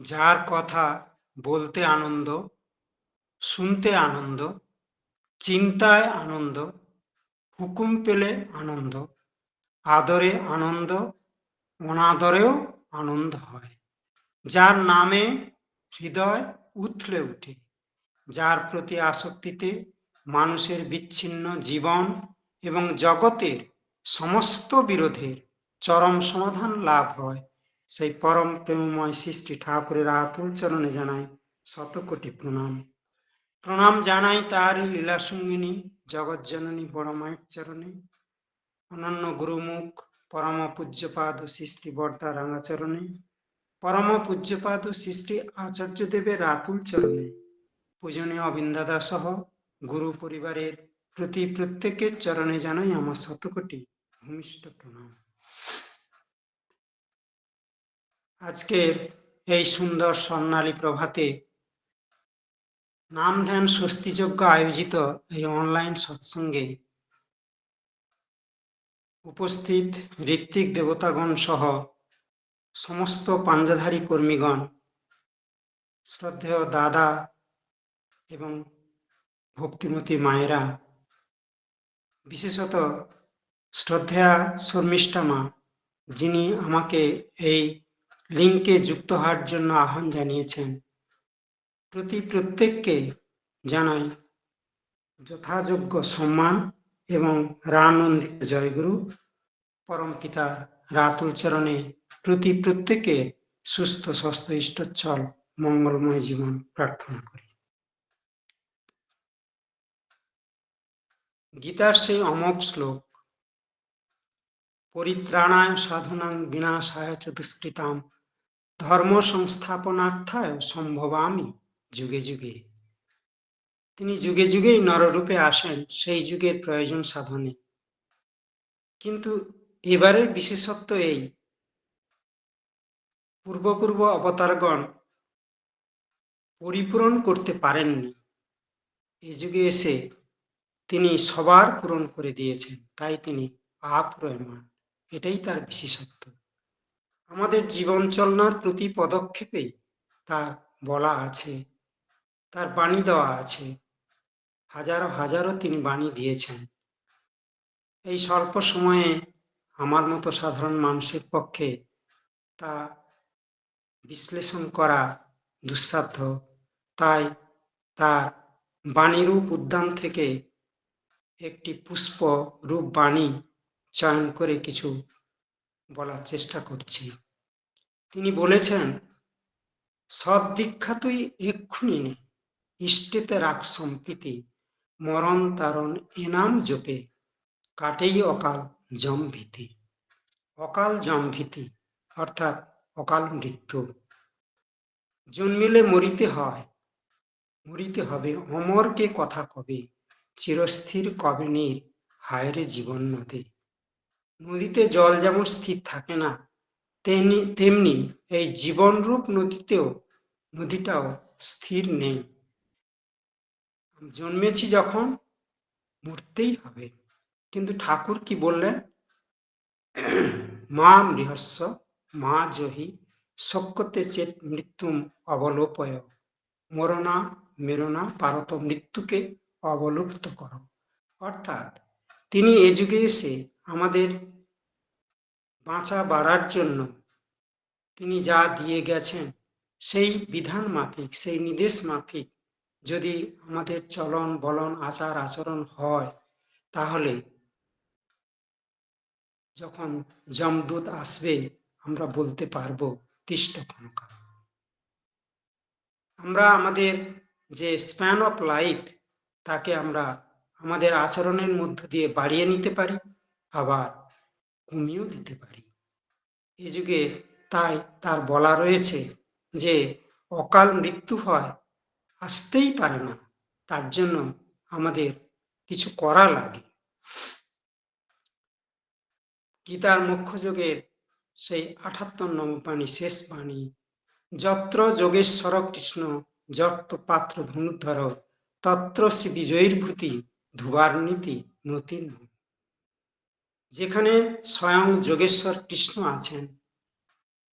যার কথা বলতে আনন্দ, শুনতে আনন্দ, চিন্তায় আনন্দ, হুকুম পেলে আনন্দ, আদরে আনন্দ, অনাদরেও আনন্দ হয়। যার নামে হৃদয় উথলে উঠে, যার প্রতি আসক্তিতে মানুষের বিচ্ছিন্ন জীবন এবং জগতের সমস্ত বিরোধের চরম সমাধান লাভ হয়। সেই পরম প্রেমময় সৃষ্টি ঠাকুরের আতুল চরণে জানাই শতকোটি প্রণাম। প্রণাম জানাই তারই লীলাসঙ্গিনী জগজ্জননী বড় মায়ের চরণে। অনন্য গুরুমুখ, পরম পূজ্যপাদ সৃষ্টি বর্দা রাঙাচরণে পরম পূজ্যপাদ সৃষ্টি আচার্য দেবের আতুল চরণে। পূজনীয় অবিন্দাদা সহ গুরু পরিবারের প্রতি প্রত্যেকের চরণে জানাই আমার শতকোটি ভূমিষ্ঠ প্রণাম। আজকের এই সুন্দর স্বর্ণালী প্রভাতে নাম ধ্যান স্বস্তিযোগ্য আয়োজিত এই অনলাইন সৎসঙ্গে উপস্থিত ঋত্বিক দেবতাগণ সহ সমস্ত পাঞ্জাধারী কর্মীগণ, শ্রদ্ধেয় দাদা এবং ভক্তিমতী মায়েরা, বিশেষত শ্রদ্ধেয়া শর্মিষ্ঠা মা, যিনি আমাকে এই লিঙ্কে যুক্ত হওয়ার জন্য আহ্বান জানিয়েছেন। প্রতি প্রত্যেককে জানাই যথাযোগ্য সম্মান এবং রানন্দিত জয়গুরু। পরম পিতার রাতুল চরণে প্রতি প্রত্যেকে সুস্থ, স্বাস্থ্য, ইষ্টচ্ছল, মঙ্গলময় জীবন প্রার্থনা করি। গীতার সেই অমোঘ শ্লোক, পরিত্রাণায় সাধনাং বিনাশায় চতুষ্কৃতাম ধর্ম সংস্থাপনার্থায় সম্ভবামি যুগে যুগে। তিনি যুগে যুগেই নররূপে আসেন সেই যুগের প্রয়োজন সাধনে। কিন্তু এবারের বিশেষত্ব এই, পূর্বপূর্ব অবতারগণ পরিপূরণ করতে পারেননি। এ যুগে এসে তিনি সবার পূরণ করে দিয়েছেন, তাই তিনি আপ্রয়মান। এটাই তার বিশেষত্ব। আমাদের জীবন চলনার প্রতি পদক্ষেপে তার বলা আছে, তার বাণী দেওয়া আছে। হাজারো হাজারো তিনি বাণী দিয়েছেন। এই স্বল্প সময়ে আমার মতো সাধারণ মানুষের পক্ষে তা বিশ্লেষণ করা দুঃসাধ্য। তাই তার বাণীরূপ উদ্যান থেকে একটি পুষ্প রূপ বাণী চয়ন করে কিছু বলার চেষ্টা করছি। তিনি বলেছেন, সব দীক্ষা তুই এক্ষুনি নে। ইষ্টেতে রাখ সম্প্রীতি, মরণ তারণ এনাম জপে। কাটেই অকাল জম ভীতি অকাল জম ভীতি অর্থাৎ অকাল মৃত্যু। জন্মিলে মরিতে হয়, মরিতে হবে। অমরকে কথা কবে? চিরস্থির কবে নীর? হায়রে জীবন নদে। নদীতে জল যেমন স্থির থাকে না, তেমনি তেমনি এই জীবনরূপ নদীতেও নদীটাও স্থির নেই। জন্মেছি যখন মরতেই হবে। কিন্তু ঠাকুর কি বললেন? মা বৃহস্ব মা জহি শক্যতে চেত মৃত্যুম অবলোপয়। মরণা মেরোনা পারত মৃত্যুকে অবলুপ্ত করো। অর্থাৎ তিনি এ যুগে এসে আমাদের বাঁচা বাড়ার জন্য তিনি যা দিয়ে গেছেন, সেই বিধান মাফিক, সেই নির্দেশ মাফিক যদি আমাদের চলন বলন, আচার আচরণ হয়, তাহলে যখন যমদূত আসবে, আমরা বলতে পারব তিষ্ট আমরা আমাদের যে স্প্যান অফ লাইফ তাকে আমরা আমাদের আচরণের মধ্য দিয়ে বাড়িয়ে নিতে পারি। আবার কমিয়েও দিতে পারি। এ যুগে তাই তার বলা রয়েছে যে, অকাল মৃত্যু হয়, আসতেই পারে না। তার জন্য আমাদের কিছু করা লাগে। গীতার মুখ্য যোগের সেই আঠাত্তর নম্বর বাণী, শেষ বাণী, যত্র যোগেশ্বর কৃষ্ণ, যত্র পাত্র ধনুধর তত্র শ্রী বিজয়ীর ভূতি ধুবার নীতি নতির যেখানে স্বয়ং যোগেশ্বর কৃষ্ণ আছেন,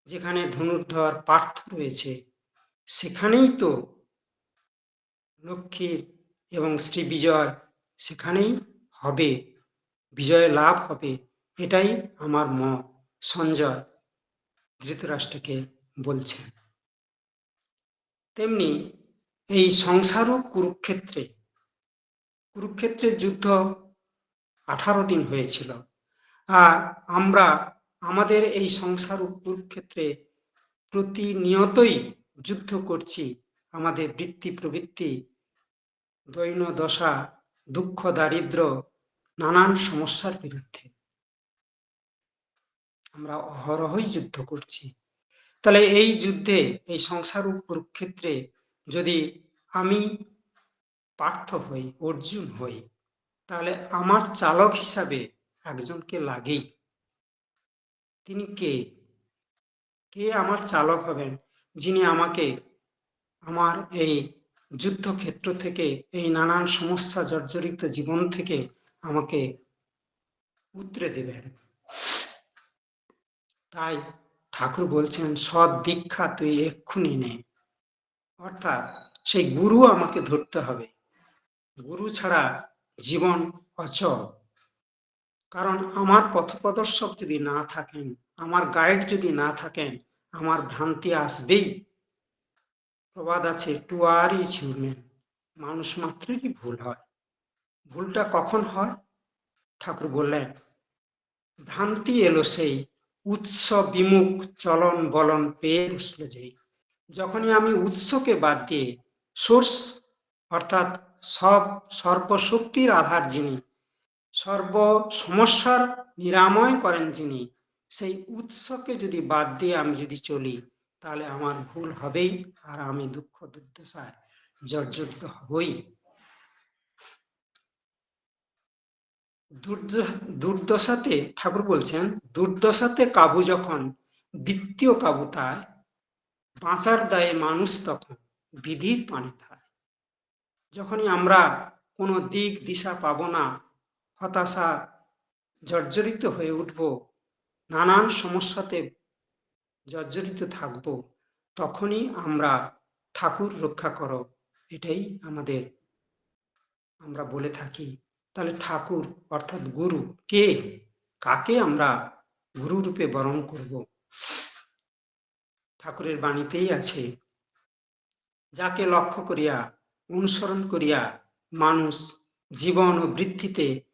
যেখানে ধনুর্ধর পার্থ রয়েছে, সেখানেই তো লক্ষ্মীর এবং শ্রী বিজয় সেখানেই হবে, বিজয় লাভ হবে, এটাই আমার মত, সঞ্জয় ধৃতরাষ্ট্রকে বলছেন তেমনি এই সংসারও কুরুক্ষেত্রে, কুরুক্ষেত্রের যুদ্ধ আঠারো দিন হয়েছিল। আর আমরা আমাদের এই সংসার ও কুরুক্ষেত্রে প্রতিনিয়তই যুদ্ধ করছি আমাদের বৃত্তি প্রবৃত্তি দৈন দশা দুঃখ, দারিদ্র, নানান সমস্যার বিরুদ্ধে। আমরা অহরহই যুদ্ধ করছি। তাহলে এই যুদ্ধে, এই সংসার ও কুরুক্ষেত্রে যদি আমি পার্থ হই, অর্জুন হই, তাহলে আমার চালক হিসাবে একজনকে লাগেই। তিনি কে? কে আমার চালক হবেন যিনি আমাকে আমার এই যুদ্ধক্ষেত্র থেকে, এই নানান সমস্যা জর্জরিত জীবন থেকে আমাকে উতরে দেবেন? তাই ঠাকুর বলছেন, সৎ দীক্ষা তুই এক্ষুনি নে। অর্থাৎ সেই গুরু আমাকে ধরতে হবে। গুরু ছাড়া জীবন অচল। কারণ আমার পথপ্রদর্শক যদি না থাকেন, আমার গাইড যদি না থাকেন, আমার ভ্রান্তি আসবেই। প্রবাদ আছে টু আর ইজ হিউম্যান মানুষ মাত্রই ভুল হয়। ভুলটা কখন হয়? ঠাকুর বললেন, ভ্রান্তি এলো সেই উৎস বিমুখ চলন বলন পেয়ে বসল যেই। যখনই আমি উৎসকে বাদ দিয়ে, সোর্স অর্থাৎ সব সর্বশক্তির আধার যিনি সর্ব সমস্যার নিরাময় করেন যিনি। সেই উৎসকে যদি বাদ দিয়ে আমি যদি চলি, তাহলে আমার ভুল হবেই আর আমি দুঃখ দুর্দশায় জর্জরিত হবই। দুর্দশাতে, ঠাকুর বলছেন, দুর্দশাতে কাবু যখন বৃত্তীয় কাবু তাই বাঁচার দায়ে মানুষ তখন, বিধির পানি থায়। যখনই আমরা কোনো দিক, দিশা পাব না হতাশা জর্জরিত হয়ে উঠব, নানান সমস্যাতে জর্জরিত থাকব, তখনই আমরা ঠাকুর রক্ষা করো, এটাই আমাদের, আমরা বলে থাকি। তাহলে ঠাকুর অর্থাৎ গুরু কে? কাকে আমরা গুরু রূপে বরণ করব? ঠাকুরের বাণীতেই আছে, যাকে লক্ষ্য করিয়া, অনুসরণ করিয়া মানুষ জীবন ও বৃদ্ধিতে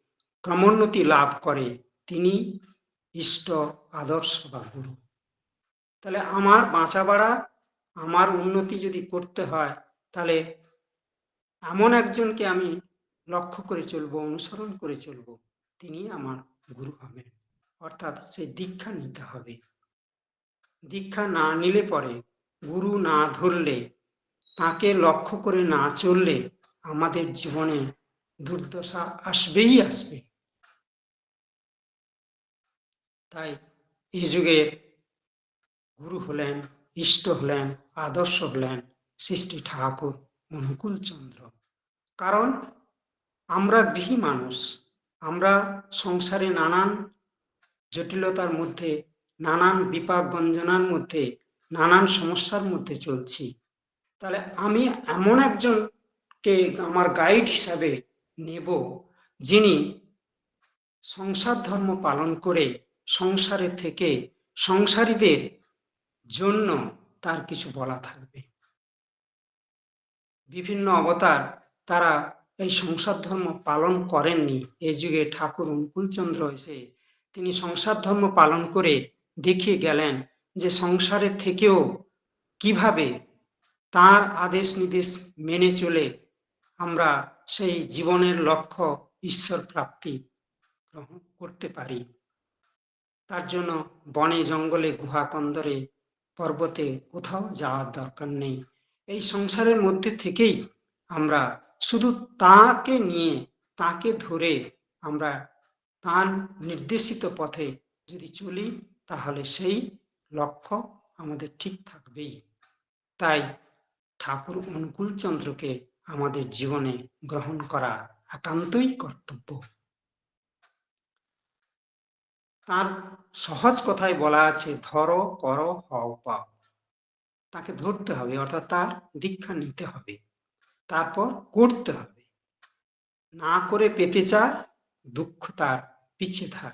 ক্রমোন্নতি লাভ করে, তিনি ইষ্ট, আদর্শ বা গুরু। তাহলে আমার বাঁচা বাড়া, আমার উন্নতি যদি করতে হয়, তাহলে এমন একজনকে আমি লক্ষ্য করে চলবো, অনুসরণ করে চলবো, তিনি আমার গুরু হবেন। অর্থাৎ সে দীক্ষা নিতে হবে। দীক্ষা না নিলে পরে, গুরু না ধরলে, তাকে লক্ষ্য করে না চললে, আমাদের জীবনে দুর্দশা আসবেই আসবে। তাই এই যুগে গুরু হলেন, ইষ্ট হলেন, আদর্শ হলেন সৃষ্টি ঠাকুর অনুকূল চন্দ্র। কারণ আমরা গৃহী মানুষ, আমরা সংসারে নানান জটিলতার মধ্যে, নানান বিপাক গঞ্জনার মধ্যে, নানান সমস্যার মধ্যে চলছি। তাহলে আমি এমন একজনকে আমার গাইড হিসাবে নেব যিনি সংসার ধর্ম পালন করে সংসারে থেকে সংসারীদের জন্য তার কিছু বলা থাকবে। বিভিন্ন অবতার তারা এই সংসার ধর্ম পালন করেননি। এই যুগে ঠাকুর অনুকূলচন্দ্র এসে তিনি সংসার ধর্ম পালন করে দেখিয়ে গেলেন যে সংসারে থেকেও কীভাবে তার আদেশ নির্দেশ মেনে চলে আমরা সেই জীবনের লক্ষ্য ঈশ্বর প্রাপ্তি গ্রহণ করতে পারি। তার জন্য বনে জঙ্গলে গুহা কন্দরে পর্বতে কোথাও যাওয়ার দরকার নেই। এই সংসারের মধ্যে থেকেই আমরা শুধু তাকে নিয়ে, তাকে ধরে আমরা তার নির্দেশিত পথে যদি চলি, তাহলে সেই লক্ষ্য আমাদের ঠিক থাকবেই। তাই ঠাকুর অনুকূল চন্দ্রকে আমাদের জীবনে গ্রহণ করা একান্তই কর্তব্য। তার সহজ কথায় বলা আছে, ধরো, করো, হও, পাও। তাকে ধরতে হবে, অর্থাৎ তার দীক্ষা নিতে হবে। তারপর করতে হবে। না করে পেতে চায়, দুঃখ তার পিছে ধার।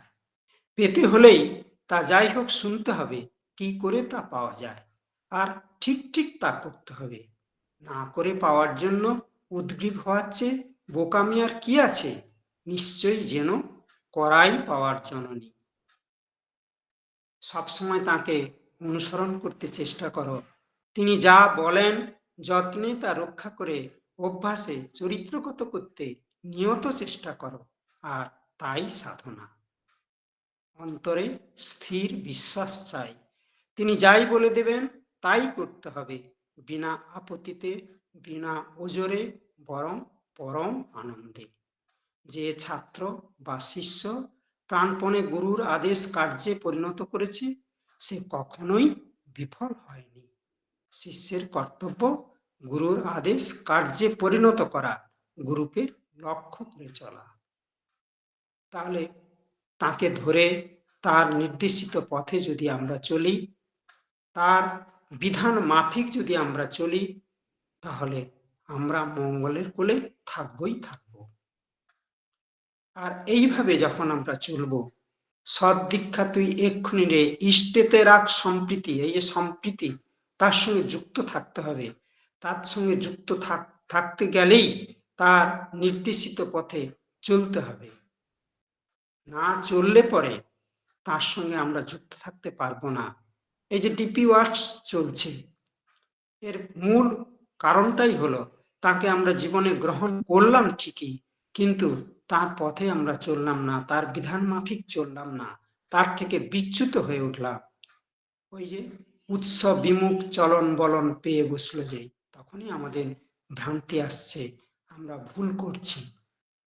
পেতে হলেই তা যাই হোক শুনতে হবে, কি করে তা পাওয়া যায়। আর ঠিক ঠিক তা করতে হবে। না করে পাওয়ার জন্য উদ্গ্রীব হওয়ার চেয়ে বোকামি আর কি আছে? নিশ্চয়ই যেন করাই পাওয়ার জন্য জননী। সবসময় তাকে অনুসরণ করতে চেষ্টা করো। তিনি যা বলেন, যত্নে তা রক্ষা করে অভ্যাসে চরিত্রগত করতে নিয়ত চেষ্টা করো, আর তাই সাধনা। অন্তরে স্থির বিশ্বাস চাই। তিনি যাই বলে দেবেন, তাই করতে হবে, বিনা আপত্তিতে, বিনা ওজরে, বরং পরম আনন্দে। যে ছাত্র বা শিষ্য প্রাণপণে গুরুর আদেশ কার্যে পরিণত করেছে, সে কখনোই বিফল হয়নি। শিষ্যের কর্তব্য, গুরুর আদেশ কার্যে পরিণত করা, গুরুকে লক্ষ্য করে চলা। তাহলে তাকে ধরে তার নির্দেশিত পথে যদি আমরা চলি, তার বিধান মাফিক যদি আমরা চলি, তাহলে আমরা মঙ্গলের কোলে থাকবই থাকব। আর এইভাবে যখন আমরা চলব সৎ দীক্ষা তুই এক্ষুনি রে ইষ্টেতে রাখ সম্প্রীতি, এই যে সম্প্রীতি, তার সঙ্গে যুক্ত থাকতে হবে। তার সঙ্গে যুক্ত থাকতে গেলেই তার নির্দেশিত পথে চলতে হবে। না চললে পরে তার সঙ্গে আমরা যুক্ত থাকতে পারব না। এই যে ডিপি ওয়ার্কস চলছে, এর মূল কারণটাই হলো, তাকে আমরা জীবনে গ্রহণ করলাম ঠিকই, কিন্তু তার পথে আমরা চললাম না, তার বিধান মাফিক চললাম না, তার থেকে বিচ্যুত হয়ে উঠলাম। ওই যে উৎসব বিমুখ চলন বলন পেয়ে বসল যে, তখনই আমাদের ভ্রান্তি আসছে, আমরা ভুল করছি।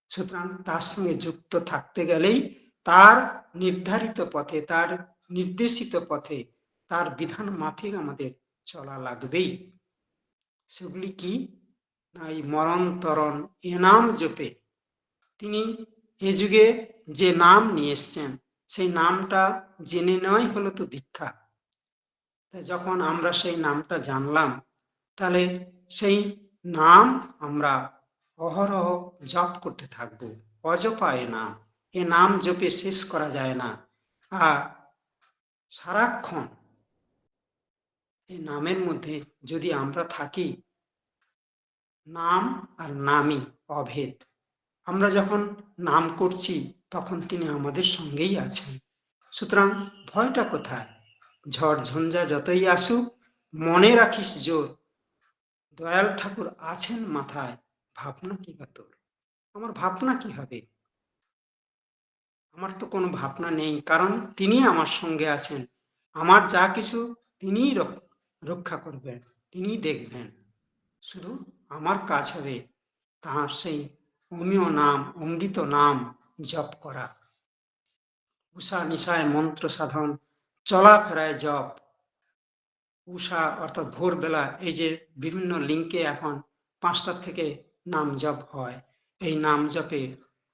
সুতরাং তার সঙ্গে যুক্ত থাকতে গেলেই তার নির্ধারিত পথে, তার নির্দেশিত পথে, তার বিধান মাফিক আমাদের চলা লাগবেই। সেগুলি কি? না এই মরণ তরণ এনাম নাম জপে তিনি এ যুগে যে নাম নিয়ে এসছেন, সেই নামটা জেনে নেওয়াই হলো তো দীক্ষা। যখন আমরা সেই নামটা জানলাম, তাহলে সেই নাম আমরা অহরহ জপ করতে থাকব অজপা এ নাম এ নাম জপে শেষ করা যায় না। আর সারাক্ষণ এই নামের মধ্যে যদি আমরা থাকি, নাম আর নামই অভেদ। আমরা যখন নাম করছি, তখন তিনি আমাদের সঙ্গেই আছেন। সুতরাং ভয়টা কোথায়? ঝড় ঝঞ্ঝা যতই আসুক, মনে রাখিস জোর। দয়াল ঠাকুর আছেন মাথায়, ভাবনা কি বা তোর? আমার ভাবনা কি হবে? আমার তো কোনো ভাবনা নেই, কারণ তিনি আমার সঙ্গে আছেন। আমার যা কিছু তিনিই রক্ষা করবেন তিনি দেখবেন। শুধু আমার কাজ হবে, তাঁর সেই অমীয় নাম অমৃত নাম জপ করা। উষা নিশায় মন্ত্র সাধন চলাফেরায় জপ। উষা অর্থাৎ ভোরবেলা, এই যে বিভিন্ন লিঙ্কে এখন পাঁচটার থেকে নাম জপ হয়, এই নাম জপে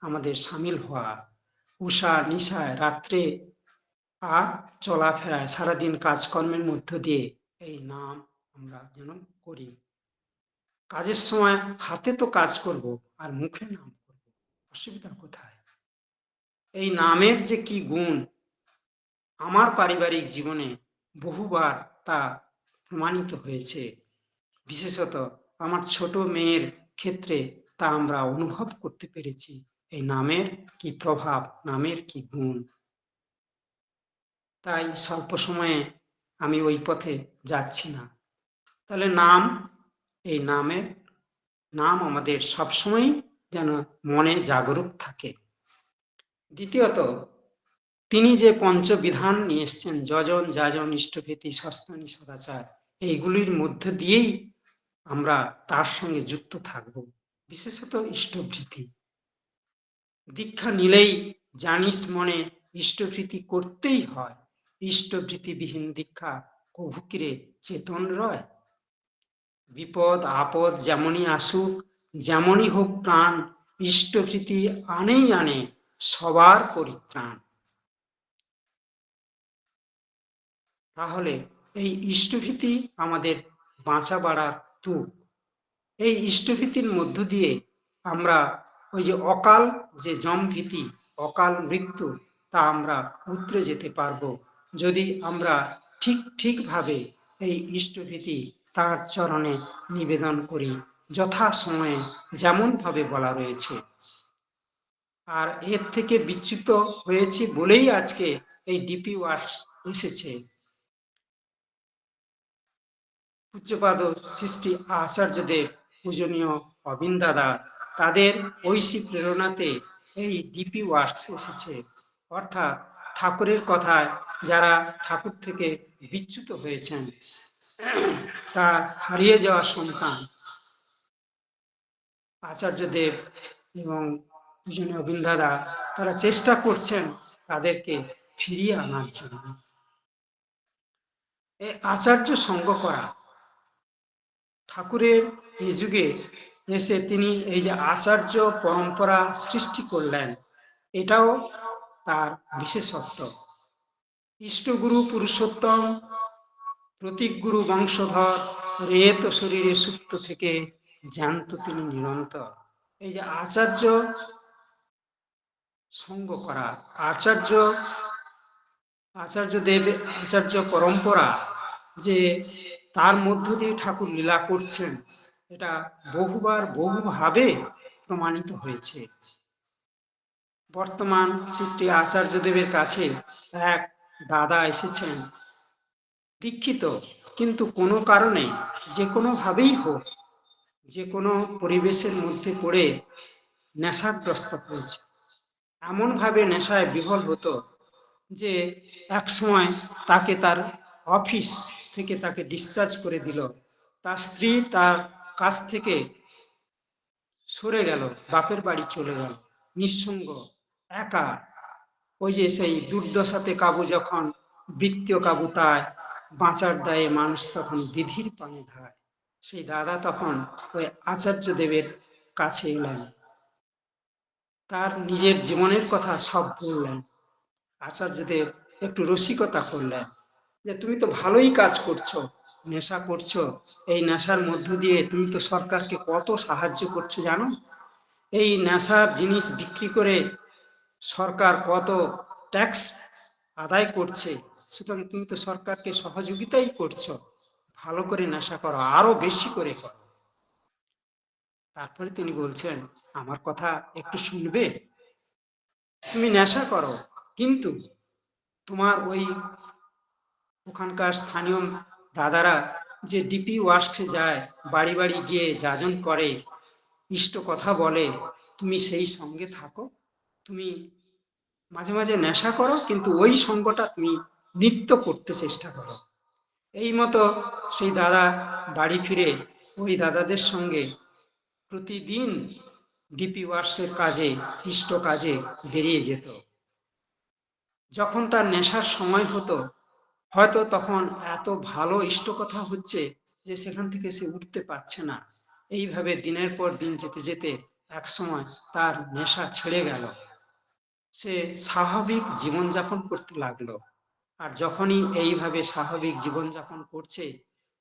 আমাদের সামিল হওয়া। উষা নিশায় রাত্রে আর চলাফেরায় সারাদিন কাজকর্মের মধ্য দিয়ে এই নাম আমরা যেন করি। কাজের সময় হাতে তো কাজ করব আর মুখে নাম করব। অসুবিধা কোথায়? এই নামের যে কি গুণ, আমার পারিবারিক জীবনে বহুবার তা প্রমাণিত হয়েছে। বিশেষত আমার ছোট মেয়ের ক্ষেত্রে তা আমরা অনুভব করতে পেরেছি। এই নামের কি প্রভাব, নামের কি গুণ। তাই স্বল্প সময়ে আমি ওই পথে যাচ্ছি না। তাহলে নাম এই নামের নাম আমাদের সবসময় যেন মনে জাগরুক থাকে। দ্বিতীয়ত, তিনি যে পঞ্চবিধান নিয়ে এসছেন, যজন, যাজন, ইষ্টভীতি, সস্তনী, সদাচার, এইগুলির মধ্যে দিয়েই আমরা তার সঙ্গে যুক্ত থাকব, বিশেষত ইষ্টভৃতি। দীক্ষা নিলেই জানিস মনে ইষ্টভৃতি করতেই হয়, ইষ্টভৃতিবিহীন দীক্ষা কভুকিরে চেতন রয়? বিপদ, আপদ যেমনই আসুক, যেমনই হোক প্রাণ ইষ্টভৃতি আনেই আনে, সবার পরিত্রাণ। তাহলে এই ইষ্টভীতি আমাদের বাঁচা বাড়ার তুক। এই ইষ্টভীতির মধ্য দিয়ে আমরা ওই যে অকাল যে জমভীতি, অকাল মৃত্যু, তা আমরা উতরে যেতে পারব। যদি আমরা ঠিক ঠিকভাবে এই ইষ্টভীতি তার চরণে নিবেদন করি যথা সময়ে যেমনভাবে বলা রয়েছে। আর এর থেকে বিচ্যুত হয়েছি বলেই আজকে এই ডিপি ওয়ার্কস এসেছে। পূজ্যপাদ সৃষ্টি আচার্যদেব পূজনীয় অবিন দাদা, তাদের ঐশী প্রেরণাতে এই ডিপি ওয়ার্কস এসেছে। অর্থাৎ ঠাকুরের কথায় যারা ঠাকুর থেকে বিচ্যুত হয়েছেন তার হারিয়ে যাওয়া সন্তান। আচার্যদেব এবং দুজনে অবিন্দাদা তারা চেষ্টা করছেন তাদেরকে ফিরিয়ে আনার জন্য। এই আচার্য সঙ্গ করা। ঠাকুরের এই যুগে এসে তিনি এই যে আচার্য পরম্পরা সৃষ্টি করলেন, এটাও তার বিশেষত্ব। ইষ্টগুরু পুরুষোত্তম প্রতীক গুরু বংশধর রেত শরীরে সুপ্ত থেকে জ্যান্ত তিনি নিরন্তর। এই যে আচার্য সঙ্গ করা, আচার্য আচার্য দেব আচার্য পরম্পরা যে তার মধ্য দিয়ে ঠাকুর লীলা করছেন, এটা বহুবার, বহুভাবে প্রমাণিত হয়েছে। বর্তমান সৃষ্টি আচার্য দেবের কাছে এক দাদা এসেছেন দীক্ষিত, কিন্তু কোনো কারণে যে কোনোভাবেই হোক, যে কোনো পরিবেশের মধ্যে পড়ে নেশাগ্রস্ত হয়েছে। এমনভাবে নেশায় বিহল হতো যে এক সময় তাকে তার অফিস থেকে তাকে ডিসচার্জ করে দিল। তার স্ত্রী তার কাছ থেকে সরে গেল, বাপের বাড়ি চলে গেল, নিঃসঙ্গ, একা। ওই যে সেই দুর্দশাতে কাবু যখন বৃত্তীয় কাবু তাই বাঁচার দায়ে মানুষ তখন বিধির পানে ধায়। সেই দাদা তখন ওই আচার্য দেবের কাছে এলেন। তার নিজের জীবনের কথা সব বললেন। আচার্যদেব একটু রসিকতা করলেন যে, তুমি তো ভালোই কাজ করছ, নেশা করছ, এই নেশার মধ্য দিয়ে তুমি তো সরকারকে কত সাহায্য করছ জানো? এই নেশার জিনিস বিক্রি করে সরকার কত ট্যাক্স আদায় করছে সুতরাং তুমি তো সরকারকে সহযোগিতাই করছ। ভালো করে নেশা করো, আরও বেশি করে করো। তারপরে তিনি বলছেন, আমার কথা একটু শুনবে? তুমি নেশা করো, কিন্তু তোমার ওই ওখানকার স্থানীয় দাদারা যে ডিপি ওয়াস্টে যায়, বাড়ি বাড়ি গিয়ে যাজন করে, ইষ্ট কথা বলে, তুমি সেই সঙ্গে থাকো? তুমি মাঝে মাঝে নেশা করো, কিন্তু ওই সঙ্গটা তুমি নৃত্য করতে চেষ্টা করো। এই মতো সেই দাদা বাড়ি ফিরে ওই দাদাদের সঙ্গে প্রতিদিন ডিপি ওয়ার্সের কাজে, ইষ্ট কাজে বেরিয়ে যেত। যখন তার নেশার সময় হতো, হয়তো তখন এত ভালো ইষ্ট কথা হচ্ছে যে সেখান থেকে সে উঠতে পারছে না। এইভাবে দিনের পর দিন যেতে যেতে এক সময় তার নেশা ছেড়ে গেল। সে স্বাভাবিক জীবনযাপন করতে লাগল। আর যখনই এইভাবে স্বাভাবিক জীবনযাপন করছে,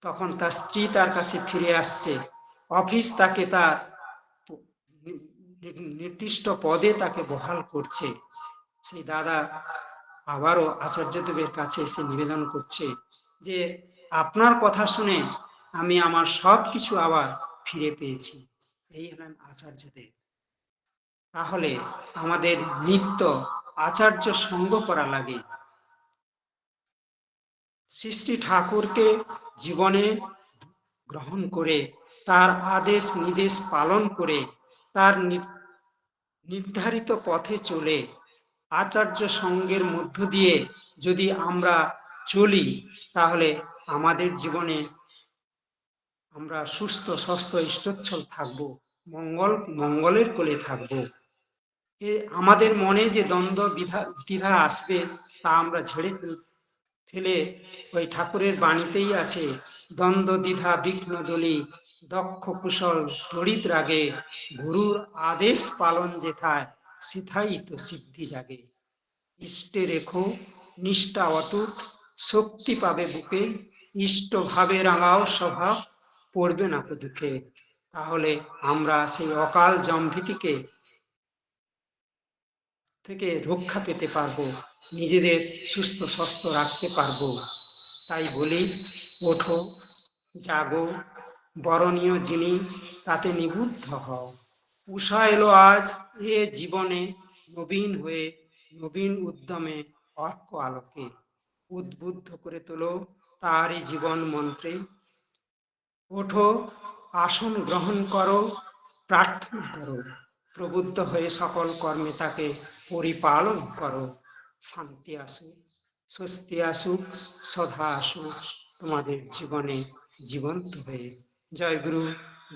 তখন তার স্ত্রী তার কাছে ফিরে আসছে। অফিস তাকে তার নির্দিষ্ট পদে তাকে বহাল করছে। সেই দাদা আবারও আচার্যদেবের কাছে এসে নিবেদন করছে যে, আপনার কথা শুনে আমি আমার সব কিছু আবার ফিরে পেয়েছি। এই হলেন আচার্যদেব তাহলে আমাদের নিত্য আচার্য সঙ্গ করা লাগে। সৃষ্টি ঠাকুরকে জীবনে গ্রহণ করে, তার আদেশ নির্দেশ পালন করে, তার নির্ধারিত পথে চলে। আচার্য সঙ্গের মধ্য দিয়ে যদি আমরা চলি, তাহলে আমাদের জীবনে আমরা সুস্থ স্বাস্থ্য ইষ্টচ্ছল থাকব, মঙ্গল, মঙ্গলের কোলে থাকব। এ আমাদের মনে যে দ্বন্দ্ব, বিধা, দ্বিধা আসবে, তা আমরা ঝেড়ে ফেলে ওই ঠাকুরের বাণীতেই আছে, দ্বন্দ্ব, দ্বিধা, বিঘ্ন, দলি, দক্ষ, কুশল তড়িৎ রাগে, গুরুর আদেশ পালন যেথায়, সেথাই তো সিদ্ধি জাগে। ইষ্টে রেখো, নিষ্ঠা অটুট, শক্তি পাবে বুকে ইষ্টভাবে রাঙাও স্বভাব পড়বে না দুঃখে। তাহলে আমরা সেই অকাল জম্ভীতিকে থেকে রক্ষা পেতে পারব। নিজেদের সুস্থ স্বাস্থ্য রাখতে পারব। তাই বলি, ওঠো, জাগো, বরণীয় জিনিস তাতে নিবুদ্ধ হও। উষা এলো আজ এ জীবনে নবীন হয়ে, নবীন উদ্যমে অর্ক আলোকে। উদ্বুদ্ধ করে তোলো তারই জীবন মন্ত্রে। ওঠো, আসন গ্রহণ করো, প্রার্থনা করো। প্রবুদ্ধ হয়ে সকল কর্মে তাকে পরিপালন করো। শান্তি আসুক স্বস্তি আসুক সদা আসুক তোমাদের জীবনে জীবন্ত হয়ে। জয় গুরু,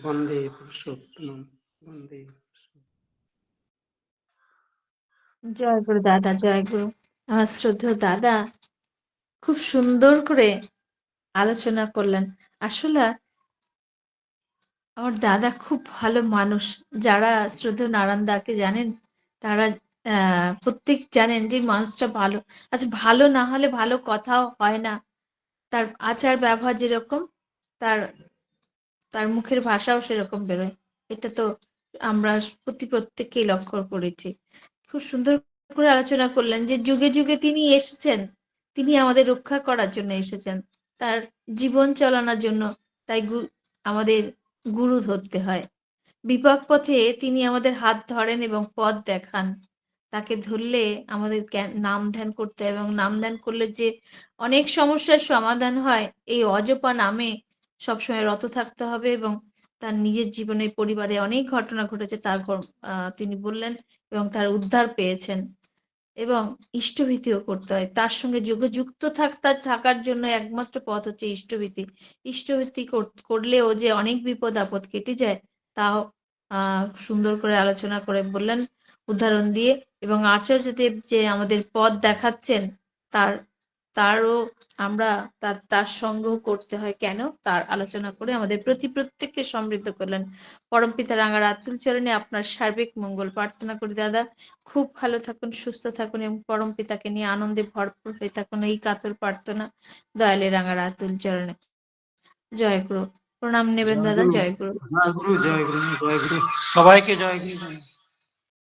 বন্দে পুরুষোত্তম, বন্দে জয় গুরু দাদা, জয় গুরু। আমার শ্রদ্ধেয় দাদা খুব সুন্দর করে আলোচনা করলেন। আসলে আমার দাদা খুব ভালো মানুষ। যারা শ্রদ্ধেয় নারায়ণ দাকে জানেন, তারা প্রত্যেক জানেন যে মানুষটা ভালো। আচ্ছা ভালো না হলে ভালো কথাও হয় না। তার আচার ব্যবহার যেরকম, তার তার মুখের ভাষাও সেরকম বেরোয়। এটা তো আমরা প্রতি প্রত্যেককেই লক্ষ্য করেছি। খুব সুন্দর করে আলোচনা করলেন যে যুগে যুগে তিনি এসেছেন। তিনি আমাদের রক্ষা করার জন্য এসেছেন। তার জীবন চালানোর জন্য তাই আমাদের গুরু ধরতে হয়। বিপাক পথে তিনি আমাদের হাত ধরেন এবং পথ দেখান। তাকে ধরলে আমাদের নাম ধ্যান করতে হয় এবং নাম ধ্যান করলে যে অনেক সমস্যার সমাধান হয়, এই অজপা নামে সবসময় রত থাকতে হবে এবং তার নিজের জীবনে পরিবারে অনেক ঘটনা ঘটেছে তার তিনি বললেন এবং তার উদ্ধার পেয়েছেন এবং ইষ্টভীতিও করতে হয়। তার সঙ্গে যোগে যুক্ত থাকতে থাকার জন্য একমাত্র পথ হচ্ছে ইষ্টভীতি। ইষ্টভীতি কর- করলেও যে অনেক বিপদ, আপদ কেটে যায়, তাও সুন্দর করে আলোচনা করে বললেন, উদাহরণ দিয়ে এবং আচার্যদেব যে আমাদের পথ দেখাচ্ছেন তার তারও আমরা তার তার সঙ্গও করতে হয়। কেন? তার আলোচনা করে আমাদের প্রতি প্রত্যেককে সমৃদ্ধ করলেন। পরমপিতা রাঙার আতুল চরণে আপনার সার্বিক মঙ্গল প্রার্থনা করি দাদা। খুব ভালো থাকুন সুস্থ থাকুন এবং পরম পিতাকে নিয়ে আনন্দে ভরপুর হয়ে থাকুন এই কাতর প্রার্থনা। দয়ালে রাঙার আতুল চরণে। জয় গুরু। প্রণাম নেবেন দাদা। জয় গুরু। জয় গুরু জয় গুরু সবাইকে জয় গুরু